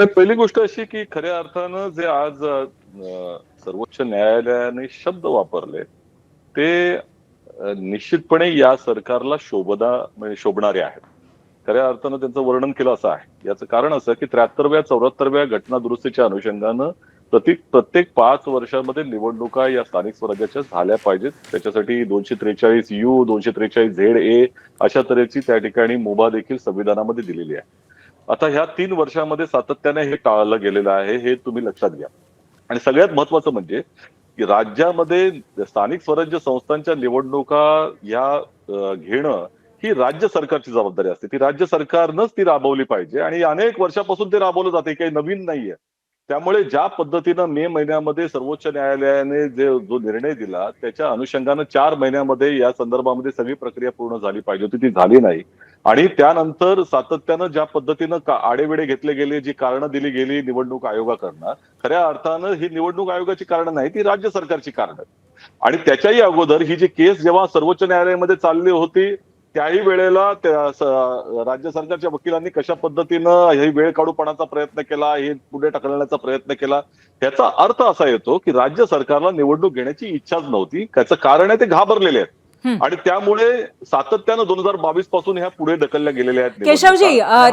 पहिली गोष्ट अशी की खऱ्या अर्थानं जे आज सर्वोच्च न्यायालयाने शब्द वापरले ते निश्चितपणे या सरकारला शोभदा म्हणजे शोभणारे आहेत. खऱ्या अर्थानं त्यांचं वर्णन केलं असं आहे. याचं कारण असं की त्र्याहत्तरव्या चौऱ्याहत्तरव्या घटना दुरुस्तीच्या अनुषंगानं प्रत्येक प्रत्येक पाच वर्षामध्ये निवडणुका या स्थानिक स्वराज्याच्या झाल्या पाहिजेत. त्याच्यासाठी दोनशे त्रेचाळीस यू दोनशे त्रेचाळीस झेड ए अशा तऱ्हेची त्या ठिकाणी मुभा देखील संविधानामध्ये दिलेली आहे. आता ह्या तीन वर्षामध्ये सातत्याने हे टाळलं गेलेलं आहे हे तुम्ही लक्षात घ्या. आणि सगळ्यात महत्वाचं म्हणजे की राज्यामध्ये स्थानिक स्वराज्य संस्थांच्या निवडणुका या घेणं ही राज्य सरकारची जबाबदारी असते. ती राज्य सरकारनंच ती राबवली पाहिजे आणि अनेक वर्षापासून ते राबवलं जाते काही नवीन नाहीये. त्यामुळे ज्या पद्धतीनं मे महिन्यामध्ये सर्वोच्च न्यायालयाने जे जो निर्णय दिला त्याच्या अनुषंगानं चार महिन्यामध्ये या संदर्भामध्ये सगळी प्रक्रिया पूर्ण झाली पाहिजे होती ती झाली नाही. आणि त्यानंतर सातत्यानं ज्या पद्धतीनं का- आडेवेडे घेतले गेले जी कारणं दिली गेली निवडणूक आयोगाकडनं खऱ्या अर्थानं ही निवडणूक आयोगाची कारणं नाही ती राज्य सरकारची कारणं. आणि त्याच्याही अगोदर ही जी केस जेव्हा सर्वोच्च न्यायालयामध्ये चालली होती त्याही वेळेला त्या राज्य सरकारच्या वकिलांनी कशा पद्धतीनं ही वेळ काढूपणाचा प्रयत्न केला हे पुढे ढकलण्याचा प्रयत्न केला त्याचा अर्थ असा येतो की राज्य सरकारला निवडणूक घेण्याची इच्छाच नव्हती त्याचं कारण आहे ते घाबरलेले आहेत. आणि त्यामुळे सातत्यानं दोन हजार बावीसपासून ह्या पुढे ढकलल्या गेलेल्या आहेत. केशवजी